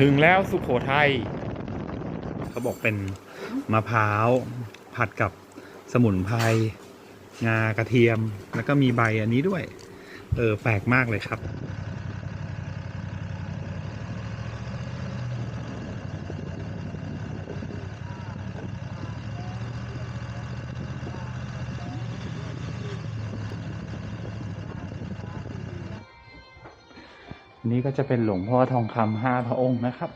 ถึงแล้วสุขโขทัยเขาบอกเป็นมะพร้าว ผัดกับสมุนไพรงากระเทียม แล้วก็มีใบอันนี้ด้วย เออ แปลกมากเลยครับ นี่ก็จะเป็นหลวงพ่อทองคำห้าพระองค์นะครับ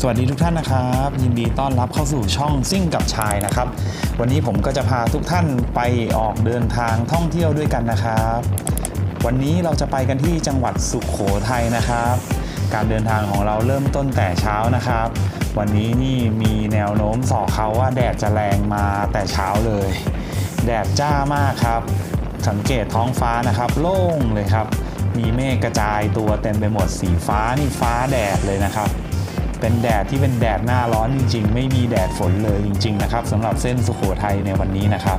สวัสดีทุกท่านนะครับ ยินดีต้อนรับเข้าสู่ช่องซิ่งกับชายนะครับ วันนี้ผมก็จะพาทุกท่านไปออกเดินทางท่องเที่ยวด้วยกันนะครับ วันนี้เราจะไปกันที่จังหวัดสุขโขทัยนะครับ การเดินทางของเราเริ่มต้นแต่เช้านะครับ วันนี้นี่มีแนวโน้มสอเขาว่าแดดจะแรงมาแต่เช้าเลย แดดจ้ามากครับ สังเกตท้องฟ้านะครับโล่งเลยครับ มีเมฆกระจายตัวเต็มไปหมดสีฟ้านี่ฟ้าแดดเลยนะครับ เป็นแดดที่เป็นแดดหน้าร้อนจริง ๆ ไม่มีแดดฝนเลยจริง ๆ นะครับสำหรับเส้นสุโขทัยในวันนี้นะครับ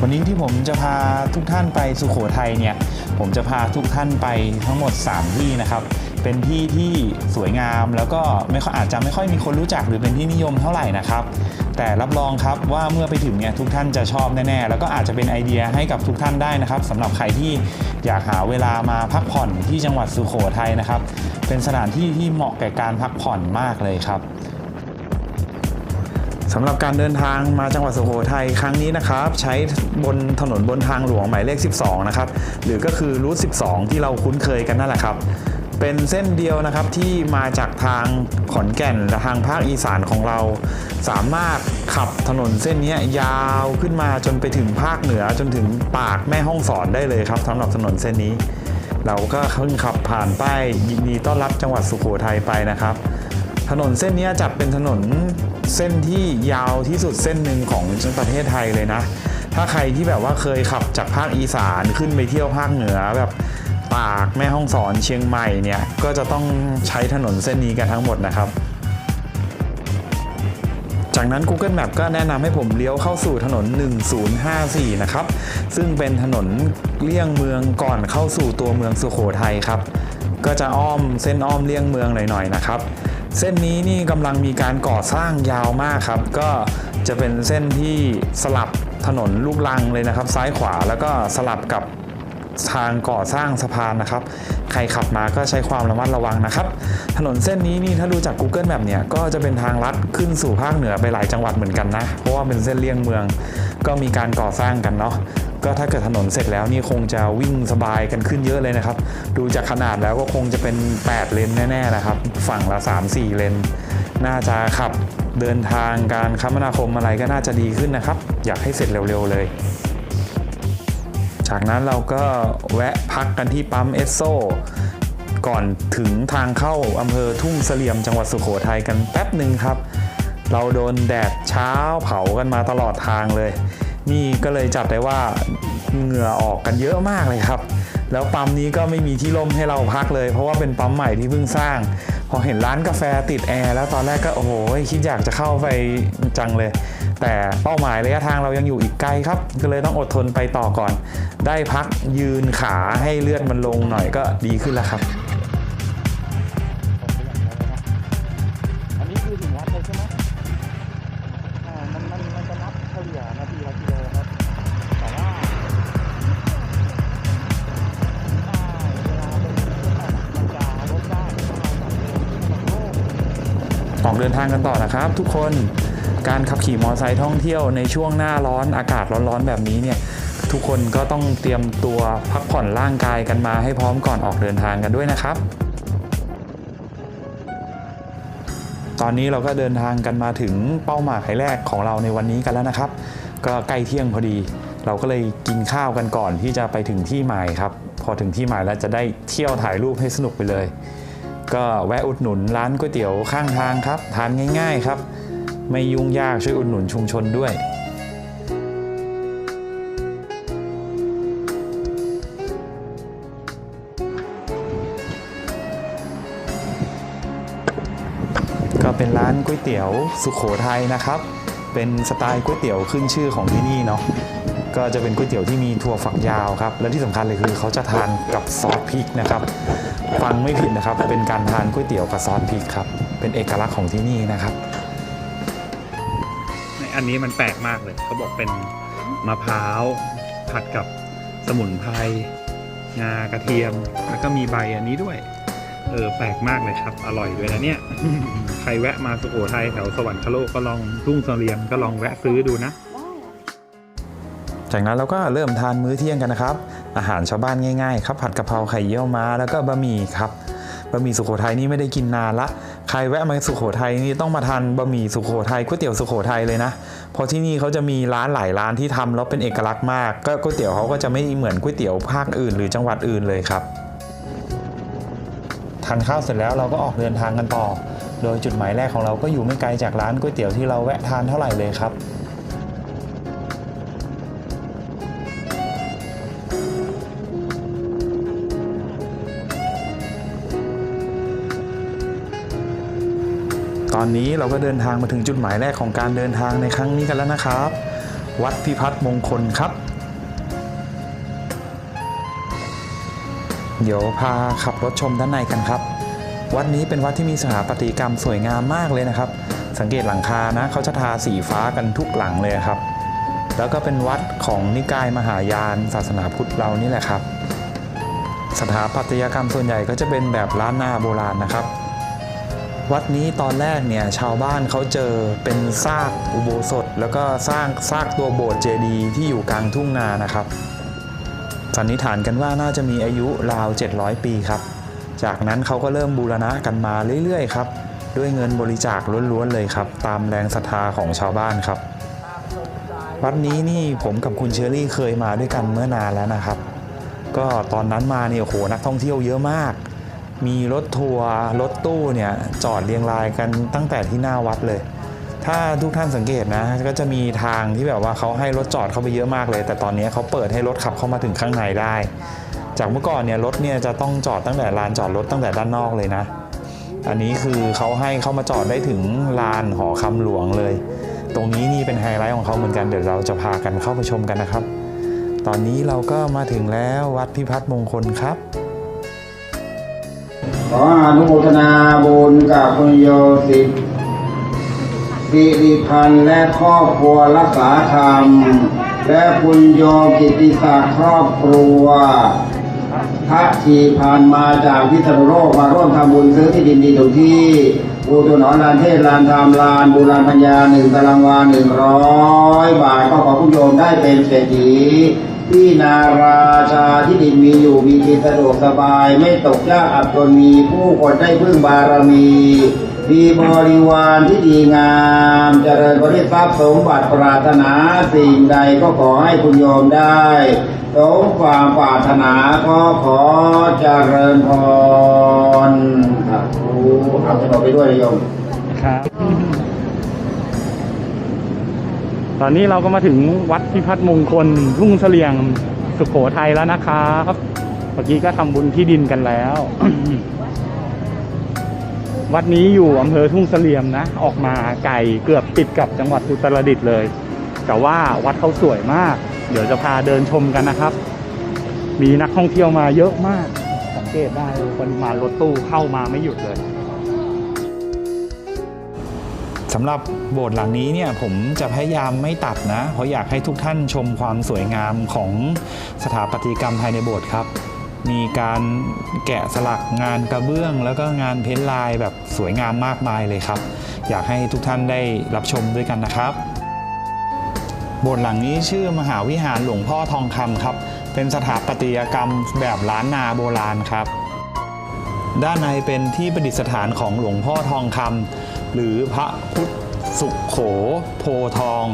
วันนี้ที่ผมจะพาทุกท่านไปสุโขทัยเนี่ย ผมจะพาทุกท่านไปทั้งหมด 3 ที่นะครับ เป็นที่ที่สวยงามแล้วก็ไม่ค่อยอาจจะไม่ค่อยมีคนรู้จักหรือเป็นที่นิยมเท่าไหร่นะครับ แต่รับรองครับว่าเมื่อไปถึงเนี่ยทุกท่านจะชอบแน่ๆ แล้วก็อาจจะเป็นไอเดียให้กับทุกท่านได้นะครับสำหรับใครที่อยากหาเวลามาพักผ่อนที่จังหวัดสุโขทัยนะครับ เป็นสถานที่ที่เหมาะแก่การพักผ่อนมากเลยครับ สำหรับการเดินทางมาจังหวัดสุโขทัยครั้งนี้นะครับ ใช้บนถนนบนทางหลวงหมายเลข 12 นะครับ หรือก็คือรูท 12 ที่เราคุ้นเคยกันนั่นแหละครับ เป็นเส้นเดียวนะครับที่มาจากทางขอนแก่นและทางภาคอีสานของเรา สามารถขับถนนเส้นนี้ยาวขึ้นมาจนไปถึงภาคเหนือจนถึงปากแม่ห้องสอนได้เลยครับสำหรับถนนเส้นนี้ เราก็เพิ่งขับผ่านป้ายยินดีต้อนรับจังหวัดสุโขทัยไปนะครับ ถนนเส้นนี้จัดเป็นถนนเส้นที่ยาวที่สุดเส้นหนึ่งของประเทศไทยเลยนะ ถ้าใครที่แบบว่าเคยขับจากภาคอีสานขึ้นไปเที่ยวภาคเหนือแบบตากแม่ฮ่องสอนเชียงใหม่เนี่ยก็จะต้องใช้ถนนเส้นนี้กันทั้งหมดนะครับ จากนั้น Google Map ก็แนะนำให้ผมเลี้ยวเข้าสู่ถนน 1054 นะครับ ซึ่งเป็นถนนเลี่ยงเมืองก่อนเข้าสู่ตัวเมืองสุโขทัยครับ ก็จะอ้อมเส้นอ้อมเลี่ยงเมืองหน่อยๆนะครับ เส้นนี้นี่กำลังมีการก่อสร้างยาวมากครับ ก็จะเป็นเส้นที่สลับถนนลูกลังเลยนะครับ ซ้ายขวาแล้วก็สลับกับ ทางก่อสร้างสะพานนะครับ ใครขับมาก็ใช้ความระมัดระวังนะครับ ถนนเส้นนี้นี่ถ้าดูจาก Google Map เนี่ยก็จะเป็นทางลัดขึ้นสู่ภาคเหนือไปหลายจังหวัดเหมือนกันนะ เพราะว่าเป็นเส้นเลี่ยงเมือง ก็มีการก่อสร้างกันเนาะก็ถ้าเกิดถนนเสร็จแล้วนี่คงจะวิ่งสบายกันขึ้นเยอะเลยนะครับ ดูจากขนาดแล้วก็คงจะเป็น 8 เลนแน่ๆนะครับ ฝั่งละ 3-4 เลน น่าจะขับเดินทางการคมนาคมอะไรก็น่าจะดีขึ้นนะครับ อยากให้เสร็จเร็วๆเลย จากนั้นเราก็แวะพักกันที่ปั๊มเอสโซก่อนถึงทางเข้าอำเภอทุ่งเสลี่ยมจังหวัดสุโขทัยกันแป๊บหนึ่งครับ เราโดนแดดเช้าเผากันมาตลอดทางเลย นี่ก็เลยจับได้ว่าเหงื่อออกกันเยอะมากเลยครับ แล้วปั๊มนี้ก็ไม่มีที่ร่มให้เราพักเลย เพราะว่าเป็นปั๊มใหม่ที่เพิ่งสร้าง พอเห็นร้านกาแฟติดแอร์แล้วตอนแรกก็โอ้โหคิดอยากจะเข้าไปจังเลย แต่เป้าหมายระยะทางเรายังอยู่อีกไกลครับ ก็เลยต้องอดทนไปต่อก่อน ได้พักยืนขาให้เลือดมันลงหน่อยก็ดีขึ้นแล้วครับอันนี้คือถึงวัดเลยใช่ไหมมันจะนับเฉลี่ยนาทีละกิโลครับแต่ว่าอ่อนมันโล่งออกเดินทางกันต่อนะครับทุกคน การขับขี่มอเตอร์ไซค์ท่องเที่ยวในช่วงหน้าร้อนอากาศร้อนๆแบบนี้เนี่ยทุกคนก็ต้องเตรียมตัวพักผ่อนร่างกายกันมาให้พร้อมก่อนออกเดินทางกันด้วยนะครับ ตอนนี้เราก็เดินทางกันมาถึงเป้าหมายแรกของเราในวันนี้กันแล้วนะครับ ก็ใกล้เที่ยงพอดี เราก็เลยกินข้าวกันก่อนที่จะไปถึงที่หมายครับ พอถึงที่หมายแล้วจะได้เที่ยวถ่ายรูปให้สนุกไปเลย ก็แวะอุดหนุนร้านก๋วยเตี๋ยวข้างทางครับ ทานง่าย ๆ ครับ ไม่ยุ่งยากช่วยอุดหนุนชุมชนด้วยก็เป็นร้านก๋วยเตี๋ยวสุขโขทัยนะครับ เป็นสไตล์ก๋วยเตี๋ยวขึ้นชื่อของที่นี่เนาะ ก็จะเป็นก๋วยเตี๋ยวที่มีถั่วฝักยาวครับ และที่สำคัญเลยคือเขาจะทานกับซอสพริกนะครับ ฟังไม่ผิดนะครับ เป็นการทานก๋วยเตี๋ยวกับซอสพริกครับ เป็นเอกลักษณ์ของที่นี่นะครับ อันนี้มันแปลกมากเลย เขาบอกเป็นมะพร้าวผัดกับสมุนไพรงากระเทียม แล้วก็มีใบอันนี้ด้วย เออแปลกมากเลยครับ อร่อยด้วยนะเนี่ย ใครแวะมาสุโขทัยแถวสวรรคโลกก็ลองทุ่งเสลียมก็ลองแวะซื้อดูนะ จากนั้นเราก็เริ่มทานมื้อเที่ยงกันนะครับ อาหารชาวบ้านง่ายๆ ครับ ผัดกะเพราไข่เยี่ยวม้าแล้วก็บะหมี่ครับ บะหมี่สุโขทัยนี่ไม่ได้กินนานละ ใครแวะมาสุโขทัยนี่ต้องมาทานบะหมี่สุโขทัยก๋วยเตี๋ยวสุโขทัยเลยนะเพราะที่นี่เขาจะมีร้านหลายร้านที่ทำแล้วเป็นเอกลักษณ์มาก ก็ก๋วยเตี๋ยวเขาก็จะไม่เหมือนก๋วยเตี๋ยวภาคอื่น หรือจังหวัดอื่นเลยครับทานข้าวเสร็จแล้วเราก็ออกเดินทางกันต่อ โดยจุดหมายแรกของเราก็อยู่ไม่ไกลจากร้านก๋วยเตี๋ยวที่เราแวะทานเท่าไหร่เลยครับ อนนี้เราก็เดินทางมาถึงจุดหมายแรกของการเดินทางในครั้งนี้กันแล้วนะครับ วัดพิพัฒน์มงคลครับ เดี๋ยวพาขับรถชมด้านในกันครับ วัดนี้เป็นวัดที่มีสถาปัตยกรรมสวยงามมากเลยนะครับ สังเกตหลังคานะเขาจะทาสีฟ้ากันทุกหลังเลยครับ แล้วก็เป็นวัดของนิกายมหายานศาสนาพุทธเรานี่แหละครับ สถาปัตยกรรมส่วนใหญ่ก็จะเป็นแบบล้านนาโบราณนะครับ วัดนี้ตอนแรกเนี่ยชาวบ้านเขาเจอเป็นซากอุโบสถ แล้วก็สร้างซากตัวโบสถ์เจดีย์ที่อยู่กลางทุ่งนานะครับสันนิษฐานกันว่าน่าจะมีอายุราว 700 ปีครับ จากนั้นเขาก็เริ่มบูรณะกันมาเรื่อยๆครับด้วยเงินบริจาคล้วนๆเลยครับ ตามแรงศรัทธาของชาวบ้านครับ วัดนี้นี่ผมกับคุณเชอรี่เคยมาด้วยกันเมื่อนานแล้วนะครับ ก็ตอนนั้นมาเนี่ยโอ้โหนักท่องเที่ยวเยอะมาก มีรถทัวร์รถตู้เนี่ยจอดเรียงรายกันตั้งแต่ที่หน้าวัดเลย ถ้าทุกท่านสังเกตนะ ก็จะมีทางที่แบบว่าเขาให้รถจอดเข้าไปเยอะมากเลย แต่ตอนนี้เขาเปิดให้รถขับเข้ามาถึงข้างในได้ จากเมื่อก่อนเนี่ยรถเนี่ยจะต้องจอดตั้งแต่ลานจอดรถตั้งแต่ด้านนอกเลยนะ อันนี้คือเขาให้เข้ามาจอดได้ถึงลานหอคำหลวงเลย ตรงนี้นี่เป็นไฮไลท์ของเขาเหมือนกันเดี๋ยวเราจะพากันเข้าไปชมกันนะครับ ตอนนี้เราก็มาถึงแล้ววัดพิพัฒน์มงคลครับ ขออนุโมทนาบุญกับคุณโยสิทธิ์สิริพันธ์และครอบครัวรักษาธรรม และคุณโยกิติศักดิ์ครอบครัวทักทีพันมาจากพิษณุโลกมาร่วมทำบุญซื้อที่ดินดีตรงที่ปูตัวหนอนลานเทศลานธรรมลานบุราณปัญญาหนึ่งตารางวาหนึ่งร้อยบาทก็ขอคุณโยมได้เป็นเศรษฐี ที่นาราชาที่ดินมีอยู่มีกินสะดวกสบาย ไม่ตกยากอับจนมีผู้คนได้พึ่งบารมี มีบริวารที่ดีงาม เจริญบริทรัพย์สมบัติปรารถนาสิ่งใดก็ขอให้คุณโยมได้สมความปรารถนาก็ขอเจริญพรครับครูเอาสนดไปด้วยนะโยมครับ ตอนนี้เราก็มาถึงวัดพิพัฒน์มงคลทุ่งเสลียงสุขโขทัยแล้วนะครับเมื่อกี้ก็ทำบุญที่ดินกันแล้ว วัดนี้อยู่อำเภอทุ่งเสลียมนะ ออกมาไกลเกือบติดกับจังหวัดอุตรดิตถ์เลย แต่ว่าวัดเขาสวยมาก เดี๋ยวจะพาเดินชมกันนะครับ มีนักท่องเที่ยวมาเยอะมาก สังเกตได้เลยปริมารถตู้เข้ามาไม่หยุดเลย สำหรับโบสถ์หลังนี้เนี่ยผมจะพยายามไม่ตัดนะ เพราะอยากให้ทุกท่านชมความสวยงามของสถาปัตยกรรมภายในโบสถ์ครับ มีการแกะสลักงานกระเบื้อง แล้วก็งานเพ้นลายแบบสวยงามมากมายเลยครับ อยากให้ทุกท่านได้รับชมด้วยกันนะครับ โบสถ์หลังนี้ชื่อมหาวิหารหลวงพ่อทองคำครับ เป็นสถาปัตยกรรมแบบล้านนาโบราณครับ ด้านในเป็นที่ประดิษฐานของหลวงพ่อทองคำ หรือพระพุทธสุขโขโพทอง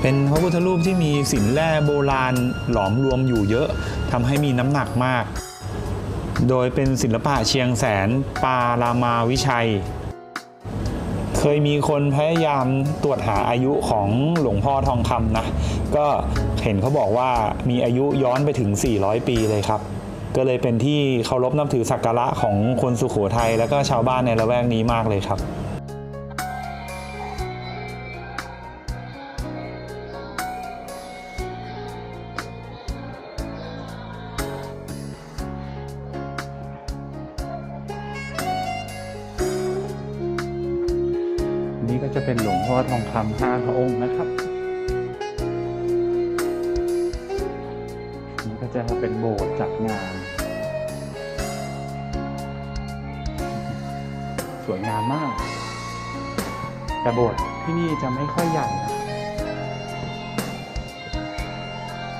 เป็นพระพุทธรูปที่มีสินแร่โบราณหลอมรวมอยู่เยอะทำให้มีน้ำหนักมาก โดยเป็นศิลปะเชียงแสนปารามาวิชัย เคยมีคนพยายามตรวจหาอายุของหลวงพ่อทองคำนะ ก็เห็นเขาบอกว่ามีอายุย้อนไปถึง 400 ปีเลยครับ ก็เลยเป็นที่เคารพนับถือสักการะของคนสุโขทัยและก็ชาวบ้านในละแวกนี้มากเลยครับนี่ก็จะเป็นหลวงพ่อทองคำห้าพระองค์นะครับนี่ก็จะเป็นโบสถ์จัดงาน สวยงามมาก แต่โบสถ์ที่นี่จะไม่ค่อยใหญ่นะ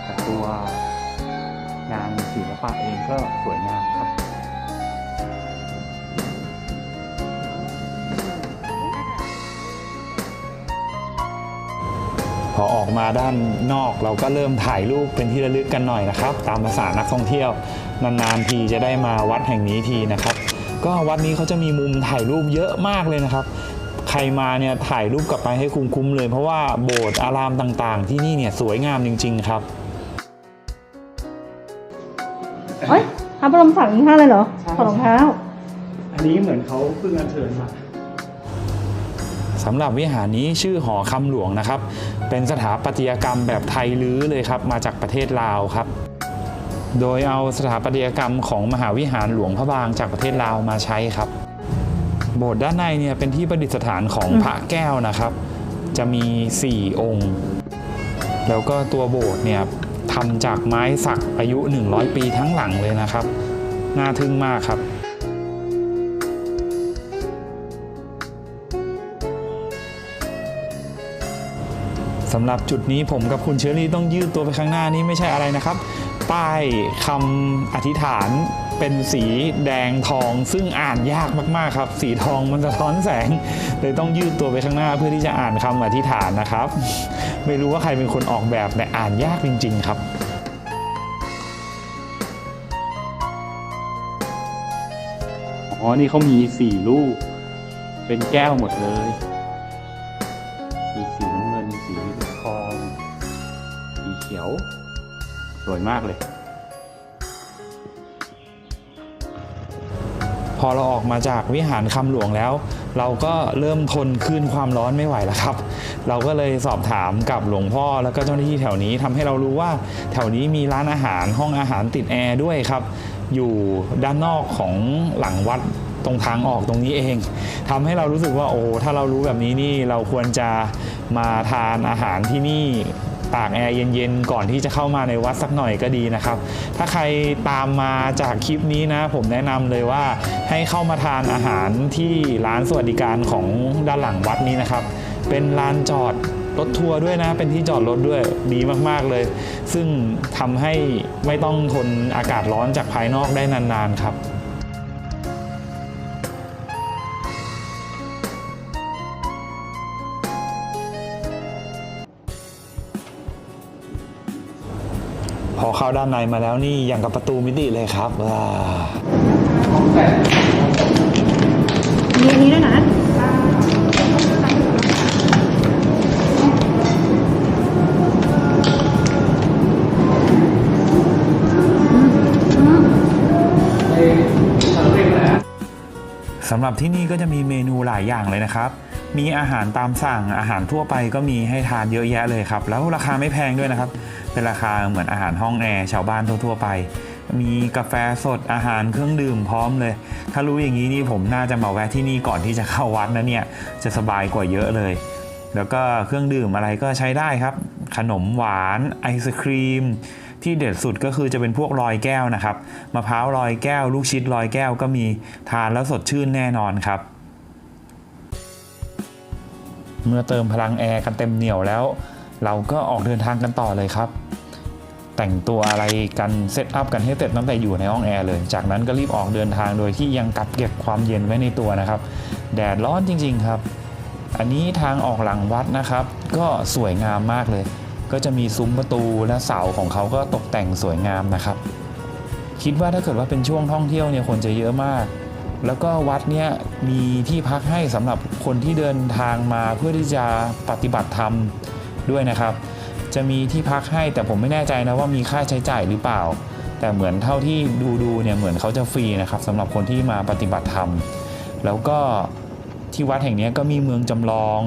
แต่ตัวงานศิลปะเองก็สวยงามครับพอออกมาด้านนอกเราก็เริ่มถ่ายรูปเป็นที่ระลึกกันหน่อยนะครับ ตามภาษานักท่องเที่ยวนานๆทีจะได้มาวัดแห่งนี้ทีนะครับ ก็วัดนี้เขาจะมีมุมถ่ายรูปเยอะมากเลยนะครับ ใครมาเนี่ยถ่ายรูปกลับไปให้คุ้มๆเลย เพราะว่าโบสถ์อารามต่างๆ ที่นี่เนี่ยสวยงามจริง ๆ ครับเอ้ยพระบรมสารีริกธาตุเลยเหรอใช่ ถอดรองเท้า อันนี้เหมือนเขาเพิ่งอัญเชิญมา สำหรับวิหารนี้ชื่อหอคำหลวงนะครับ เป็นสถาปัตยกรรมแบบไทยลื้อเลยครับ มาจากประเทศลาวครับ โดยเอาสถาปัตยกรรมของมหาวิหารหลวงพระบางจากประเทศลาวมาใช้ครับ โบสถ์ด้านในเนี่ยเป็นที่ประดิษฐานของพระแก้วนะครับ จะมี 4 องค์ แล้วก็ตัวโบสถ์เนี่ยทำจากไม้สักอายุ 100 ปีทั้งหลังเลยนะครับ น่าทึ่งมากครับสำหรับจุดนี้ผมกับคุณเชอรี่ต้องยืดตัวไปข้างหน้านี่ไม่ใช่อะไรนะครับ ป้ายคำอธิษฐานเป็นสีแดงทอง ซึ่งอ่านยากมากๆครับ สีทองมันสะท้อนแสงเลยต้องยืดตัวไปข้างหน้าเพื่อที่จะอ่านคำอธิษฐานนะครับ ไม่รู้ว่าใครเป็นคนออกแบบแต่อ่านยากจริง ๆ ครับอ๋อ นี่เขามีสี่ลูก เป็นแก้วหมดเลย วยมากเลย พอเราออกมาจากวิหารคำหลวงแล้ว เราก็เริ่มทนคลื่นความร้อนไม่ไหวแล้วครับ เราก็เลยสอบถามกับหลวงพ่อแล้วก็เจ้าหน้าที่แถวนี้ทำให้เรารู้ว่า แถวนี้มีร้านอาหารห้องอาหารติดแอร์ด้วยครับ อยู่ด้านนอกของหลังวัดตรงทางออกตรงนี้เองทำให้เรารู้สึกว่าโอ้ถ้าเรารู้แบบนี้นี่เราควรจะมาทานอาหารที่นี่ ตากแอร์เย็นๆ ก่อนที่จะเข้ามาในวัดสักหน่อยก็ดีนะครับ ถ้าใครตามมาจากคลิปนี้นะ ผมแนะนำเลยว่าให้เข้ามาทานอาหารที่ร้านสวัสดิการของด้านหลังวัดนี้นะครับ เป็นลานจอดรถทัวร์ด้วยนะ เป็นที่จอดรถด้วยดีมากๆเลย ซึ่งทำให้ไม่ต้องทนอากาศร้อนจากภายนอกได้นานๆครับ พอเข้าด้านในมาแล้วนี่อย่างกับประตูมิติเลยครับว้ามีอันนี้ด้วยนะสำหรับที่นี่ก็จะมีเมนูหลายอย่างเลยนะครับ มีอาหารตามสั่งอาหารทั่วไปก็มีให้ทานเยอะแยะเลยครับ แล้วราคาไม่แพงด้วยนะครับ เป็นราคาเหมือนอาหารห้องแอร์ชาวบ้านทั่ว ๆ ไป มีกาแฟสดอาหารเครื่องดื่มพร้อมเลย ถ้ารู้อย่างนี้นี่ผมน่าจะมาแวะที่นี่ก่อนที่จะเข้าวัดนะเนี่ยจะสบายกว่าเยอะเลย แล้วก็เครื่องดื่มอะไรก็ใช้ได้ครับ ขนมหวานไอศครีมที่เด็ดสุดก็คือจะเป็นพวกลอยแก้วนะครับมะพร้าวลอยแก้ว ลูกชิดลอยแก้วก็มีทานแล้วสดชื่นแน่นอนครับ เมื่อเติมพลังแอร์กันเต็มเหนียวแล้ว เราก็ออกเดินทางกันต่อเลยครับ แต่งตัวอะไรกันเซตอัพกันให้เสร็จตั้งแต่อยู่ในห้องแอร์เลย จากนั้นก็รีบออกเดินทางโดยที่ยังกักเก็บความเย็นไว้ในตัวนะครับ แดดร้อนจริง ๆครับ อันนี้ทางออกหลังวัดนะครับ ก็สวยงามมากเลย ก็จะมีซุ้มประตูและเสาของเขาก็ตกแต่งสวยงามนะครับ คิดว่าถ้าเกิดว่าเป็นช่วงท่องเที่ยวเนี่ยคนจะเยอะมาก แล้วก็วัดเนี่ยมีที่พักให้สำหรับคนที่เดินทางมาเพื่อที่จะปฏิบัติธรรมด้วยนะครับ จะมีที่พักให้แต่ผมไม่แน่ใจนะว่ามีค่าใช้จ่ายหรือเปล่า แต่เหมือนเท่าที่ดูดูเนี่ยเหมือนเขาจะฟรีนะครับสำหรับคนที่มาปฏิบัติธรรม แล้วก็ที่วัดแห่งนี้ก็มีเมืองจำลอง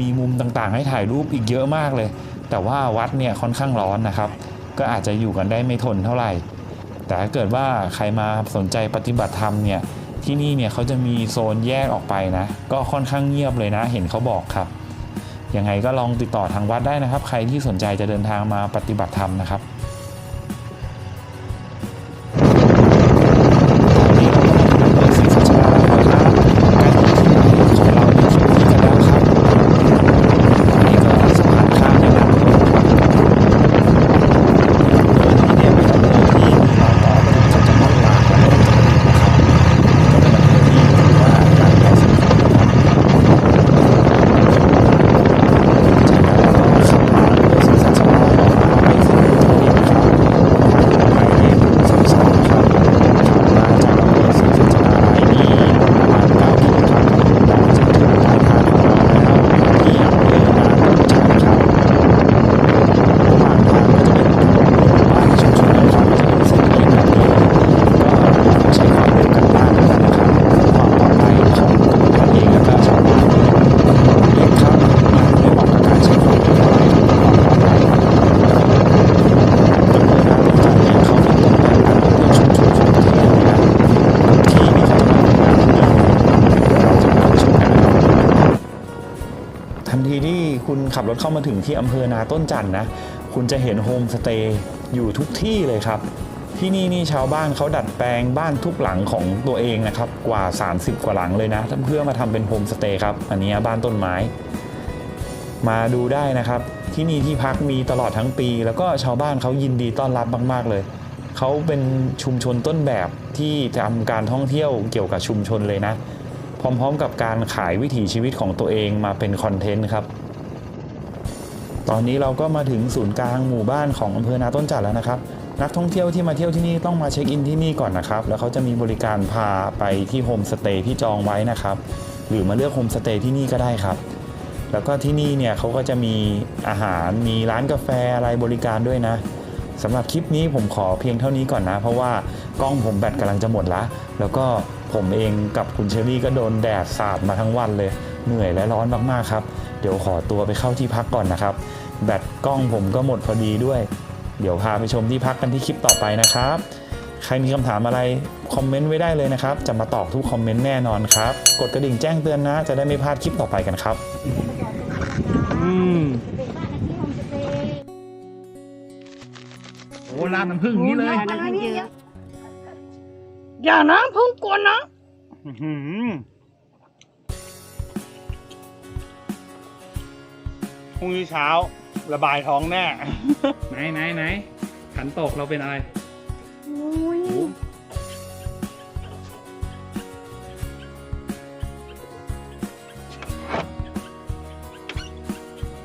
มีมุมต่างๆ ให้ถ่ายรูปอีกเยอะมากเลย แต่ว่าวัดเนี่ยค่อนข้างร้อนนะครับ ก็อาจจะอยู่กันได้ไม่ทนเท่าไหร่ แต่ถ้าเกิดว่าใครมาสนใจปฏิบัติธรรมเนี่ยที่นี่เนี่ยเขาจะมีโซนแยกออกไปนะ ก็ค่อนข้างเงียบเลยนะ เห็นเขาบอกครับ ยังไงก็ลองติดต่อทางวัดได้นะครับ ใครที่สนใจจะเดินทางมาปฏิบัติธรรมนะครับ รถเข้ามาถึงที่อำเภอนาต้นจันทร์นะ คุณจะเห็นโฮมสเตย์อยู่ทุกที่เลยครับ ที่นี่นี่ชาวบ้านเขาดัดแปลงบ้านทุกหลังของตัวเองนะครับ กว่า 30 กว่าหลังเลยนะเพื่อมาทำเป็นโฮมสเตย์ครับ อันนี้บ้านต้นไม้ มาดูได้นะครับ ที่นี่ที่พักมีตลอดทั้งปี แล้วก็ชาวบ้านเขายินดีต้อนรับมาก ๆ เลยเขาเป็นชุมชนต้นแบบที่ทำการท่องเที่ยวเกี่ยวกับชุมชนเลยนะ พร้อมๆกับการขายวิถีชีวิตของตัวเองมาเป็นคอนเทนต์ครับ ตอนนี้เราก็มาถึงศูนย์กลางหมู่บ้านของอำเภอนาต้นจันทร์แล้วนะครับ นักท่องเที่ยวที่มาเที่ยวที่นี่ต้องมาเช็คอินที่นี่ก่อนนะครับ แล้วเขาจะมีบริการพาไปที่โฮมสเตย์ที่จองไว้นะครับ หรือมาเลือกโฮมสเตย์ที่นี่ก็ได้ครับ แล้วก็ที่นี่เนี่ยเขาก็จะมีอาหารมีร้านกาแฟอะไรบริการด้วยนะสำหรับคลิปนี้ผมขอเพียงเท่านี้ก่อนนะ เพราะว่ากล้องผมแบตกำลังจะหมดละ แล้วก็ผมเองกับคุณเชอรี่ก็โดนแดดสาดมาทั้งวันเลย เหนื่อยและร้อนมากๆครับ เดี๋ยวขอตัวไปเข้าที่พักก่อนนะครับ แบตกล้องผมก็หมดพอดีด้วย เดี๋ยวพาไปชมที่พักกันที่คลิปต่อไปนะครับ ใครมีคำถามอะไร คอมเมนต์ไว้ได้เลยนะครับ จะมาตอบทุกคอมเมนต์แน่นอนครับ กดกระดิ่งแจ้งเตือนนะ จะได้ไม่พลาดคลิปต่อไปกันครับ อืมเป็นบ้านที่โฮมสเตย์โอ้ร้านน้ำผึ้งนี่เลยอะไรเนี่ยอย่านะพึ่งกวนนะอื้อหือพรุ่งนี้เช้า ระบายท้องแน่ ไหนไหนไหนขันตกเราเป็นอะไร อุ้ย